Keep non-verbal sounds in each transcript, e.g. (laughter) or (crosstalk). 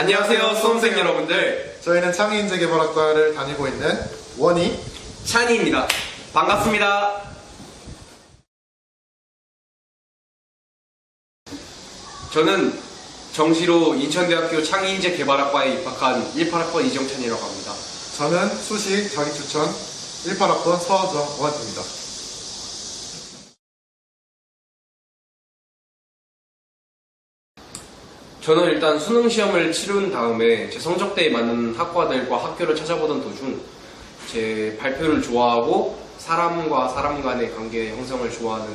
안녕하세요, 수험생 여러분들. 저희는 창의인재개발학과를 다니고 있는 원희, 찬이입니다. 반갑습니다. 저는 정시로 인천대학교 창의인재개발학과에 입학한 18학번 이정찬이라고 합니다. 저는 수시 자기추천 18학번 서정원입니다. 저는 일단 수능 시험을 치른 다음에 제 성적대에 맞는 학과들과 학교를 찾아보던 도중 제 발표를 좋아하고 사람과 사람 간의 관계 형성을 좋아하는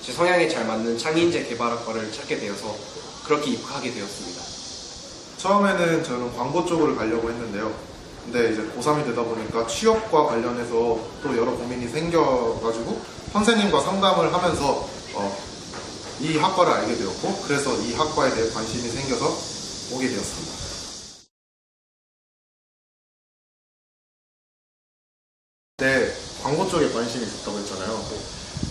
제 성향에 잘 맞는 창의인재 개발학과를 찾게 되어서 그렇게 입학하게 되었습니다. 처음에는 저는 광고 쪽으로 가려고 했는데요. 근데 이제 고3이 되다 보니까 취업과 관련해서 또 여러 고민이 생겨가지고 선생님과 상담을 하면서 어, 이 학과를 알게 되었고 그래서 이 학과에 대해 관심이 생겨서 오게 되었습니다. 네, 광고 쪽에 관심이 있었다고 했잖아요.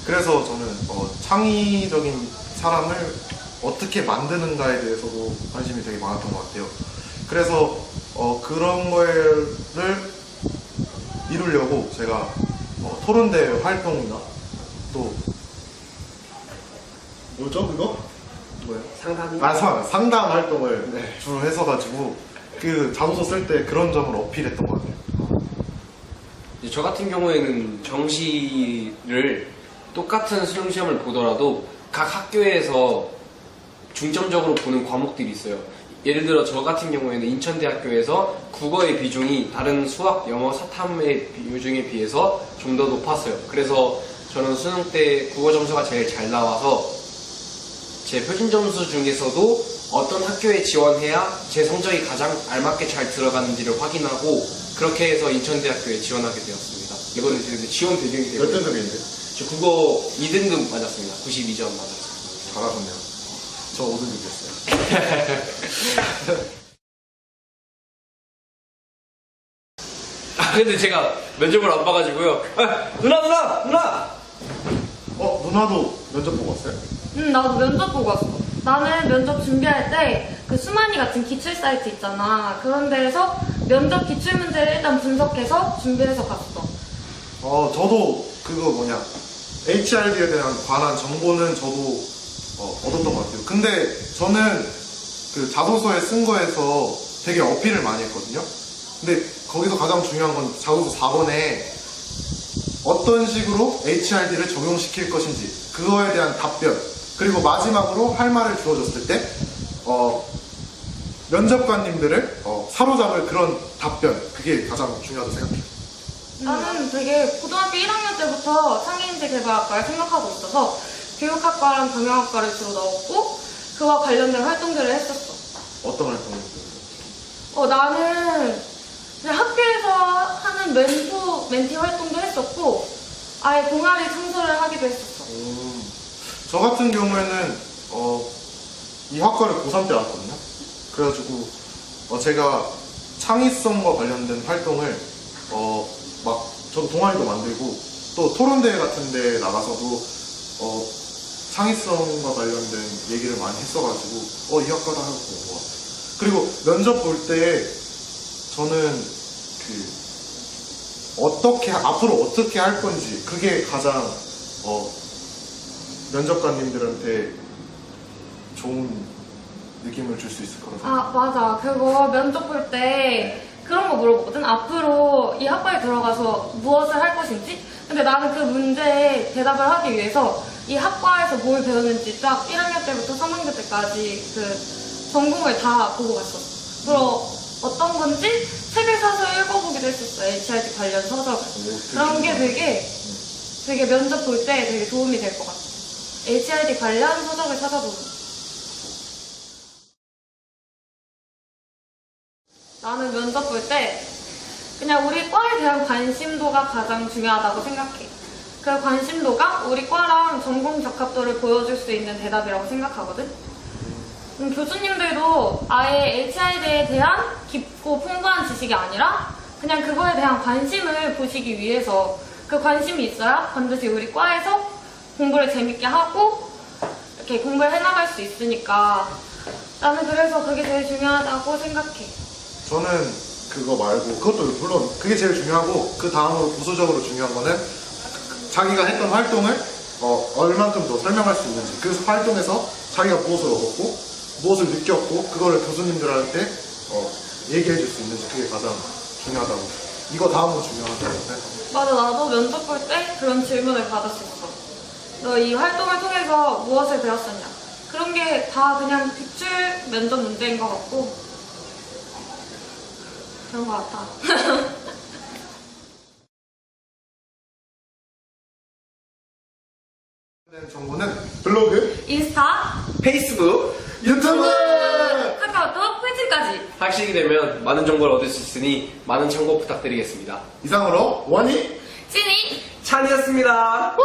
그래서 저는 어, 창의적인 사람을 어떻게 만드는가에 대해서도 관심이 되게 많았던 것 같아요. 그래서 어, 그런 거를 이루려고 제가 어, 토론대 활동이나 또 뭐죠 그거? 뭐예요? 상담이? 아, 상, 상담 활동을 네. 주로 해서 가지고 그 자소서 쓸 때 그런 점을 어필했던 것 같아요. 이제 저 같은 경우에는 정시를 똑같은 수능 시험을 보더라도 각 학교에서 중점적으로 보는 과목들이 있어요. 예를 들어 저 같은 경우에는 인천대학교에서 국어의 비중이 다른 수학, 영어, 사탐의 비중에 비해서 좀 더 높았어요. 그래서 저는 수능 때 국어 점수가 제일 잘 나와서 제 표준 점수 중에서도 어떤 학교에 지원해야 제 성적이 가장 알맞게 잘 들어가는지를 확인하고 그렇게 해서 인천대학교에 지원하게 되었습니다. 이거는 이제 지원 배경이 되고 몇 등급인데? 저 국어 2등급 맞았습니다. 92점 맞았어요. 잘하셨네요. 저 5등급이었어요. (laughs) 아 근데 제가 면접을 안 봐가지고요. 아, 누나 누나 누나. 어, 누나도 면접 보고 왔어요? 응, 나도 면접 보고 왔어. 나는 면접 준비할 때 그 수만이 같은 기출 사이트 있잖아. 그런 데에서 면접 기출 문제를 일단 분석해서 준비해서 갔어. 어, 저도 그거 뭐냐. HRD에 대한 관한 정보는 저도 어, 얻었던 것 같아요. 근데 저는 그 자소서에 쓴 거에서 되게 어필을 많이 했거든요. 근데 거기서 가장 중요한 건 자소서 4번에 어떤 식으로 HRD를 적용시킬 것인지 그거에 대한 답변 그리고 마지막으로 할 말을 주어졌을 때 어, 면접관님들을 어, 사로잡을 그런 답변 그게 가장 중요하다고 생각해요. 나는 되게 고등학교 1학년 때부터 창의인재 개발학과를 생각하고 있어서 교육학과랑 경영학과를 주로 넣었고 그와 관련된 활동들을 했었어. 어떤 활동을? 어, 나는 그냥 학교에서 하는 멘토, 멘티 활동도 했었고 아예 동아리 청소를 하기도 했었어. 음, 저 같은 경우에는 어, 이 학과를 고3 때 왔거든요. 그래가지고 어, 제가 창의성과 관련된 활동을 어, 막 저도 동아리도 만들고 또 토론대회 같은 데 나가서도 어, 창의성과 관련된 얘기를 많이 했어가지고 어, 이 학과다 하고 온 것 같아요. 그리고 면접 볼 때 저는 그 어떻게 앞으로 어떻게 할 건지 그게 가장 어, 면접관님들한테 좋은 느낌을 줄 수 있을 거라고 생각해요. 아, 맞아. 그거 면접 볼 때 그런 거 물어보거든. 앞으로 이 학과에 들어가서 무엇을 할 것인지. 근데 나는 그 문제에 대답을 하기 위해서 이 학과에서 뭘 배웠는지 딱 1학년 때부터 3학년 때까지 그 전공을 다 보고 갔었어. 그리고 어떤 건지 읽어보기도 했었어. HRT 관련 서적을. 그런 게 되게, 되게 면접 볼 때 되게 도움이 될 것 같아. HRT 관련 서적을 찾아보는 나는 면접 볼 때 그냥 우리 과에 대한 관심도가 가장 중요하다고 생각해. 그 관심도가 우리 과랑 전공 적합도를 보여줄 수 있는 대답이라고 생각하거든. 음, 교수님들도 아예 HID에 대한 깊고 풍부한 지식이 아니라 그냥 그거에 대한 관심을 보시기 위해서 그 관심이 있어야 반드시 우리 과에서 공부를 재밌게 하고 이렇게 공부를 해나갈 수 있으니까 나는 그래서 그게 제일 중요하다고 생각해. 저는 그거 말고 그것도 물론 그게 제일 중요하고 그 다음으로 부수적으로 중요한 거는 자기가 했던 활동을 어, 얼만큼 더 설명할 수 있는지 그 활동에서 자기가 무엇을 얻었고 무엇을 느꼈고 그거를 교수님들한테 어, 얘기해 줄 수 있는지 그게 가장 중요하다고 이거 다음으로 중요하다고 맞아, 나도 면접 볼 때 그런 질문을 받았었어. 너 이 활동을 통해서 무엇을 배웠었냐? 그런 게 다 그냥 기출 면접 문제인 것 같고. 그런 것 같아. (laughs) 정보는 블로그, 인스타, 페이스북 유튜브 퀴즈까지. 하시게 되면 많은 정보를 얻을 수 있으니 많은 참고 부탁드리겠습니다. 이상으로 원희 찐이 찬이었습니다.